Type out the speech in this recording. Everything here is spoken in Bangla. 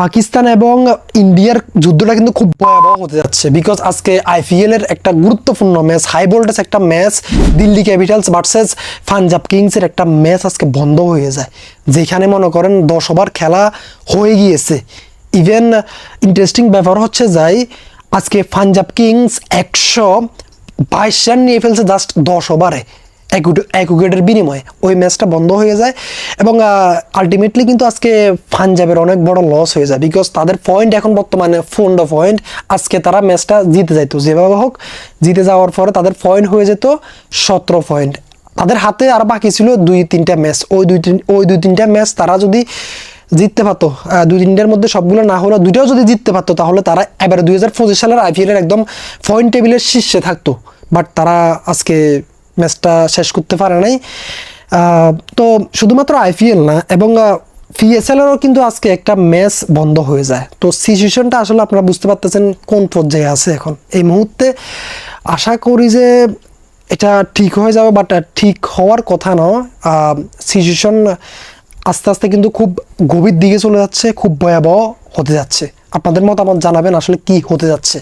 পাকিস্তান এবং ইন্ডিয়ার যুদ্ধটা কিন্তু খুব ভয়াবহ হতে যাচ্ছে। বিকজ আজকে আইপিএল এর একটা গুরুত্বপূর্ণ ম্যাচ হাই ভোল্টেজ একটা match Delhi Capitals versus Punjab কিংসের একটা ম্যাচ আজকে বন্ধ হয়ে যায়। যেখানে মনে করেন দশ ওভার খেলা হয়ে গিয়েছে। ইভেন ইন্টারেস্টিং ব্যাপার হচ্ছে যাই, আজকে পাঞ্জাব কিংস একশো বাইশ রান নিয়ে ফেলছে জাস্ট দশ ওভারে। এক উইকেট- উইকেটের বিনিময়ে ওই ম্যাচটা বন্ধ হয়ে যায় এবং আলটিমেটলি কিন্তু আজকে পাঞ্জাবের অনেক বড় লস হয়ে যায় বিকজ তাদের পয়েন্ট এখন বর্তমানে ফোন পনেরো পয়েন্ট আজকে তারা ম্যাচটা জিতে যাইতো। যেভাবে হোক, জিতে যাওয়ার পরে তাদের পয়েন্ট হয়ে যেত সতেরো পয়েন্ট তাদের হাতে আর বাকি ছিল দুই তিনটা ম্যাচ। ওই দুই তিন, ওই দুই তিনটা ম্যাচ তারা যদি জিততে পারতো দুই তিনটার মধ্যে সবগুলো না হলেও দুইটাও যদি জিততে পারতো, তাহলে তারা এবারে দুই হাজার পঁচিশ সালের আইপিএলের একদম পয়েন্ট টেবিলের শীর্ষে থাকতো। বাট তারা আজকে ম্যাচটা শেষ করতে পারে নাই। তো শুধুমাত্র আইপিএল না, এবং পিএসএলেরও কিন্তু আজকে একটা ম্যাচ বন্ধ হয়ে যায়। তো সিচুয়েশনটা আসলে আপনারা বুঝতে পারতেছেন কোন পর্যায়ে আছে এখন। এই মুহূর্তে আশা করি যে এটা ঠিক হয়ে যাবে বাট ঠিক হওয়ার কথা নয় সিচুয়েশন আস্তে আস্তে কিন্তু খুব গভীর দিকে চলে যাচ্ছে, খুব ভয়াবহ হতে যাচ্ছে। আপনাদের মতামত জানাবেন আসলে কি হতে যাচ্ছে।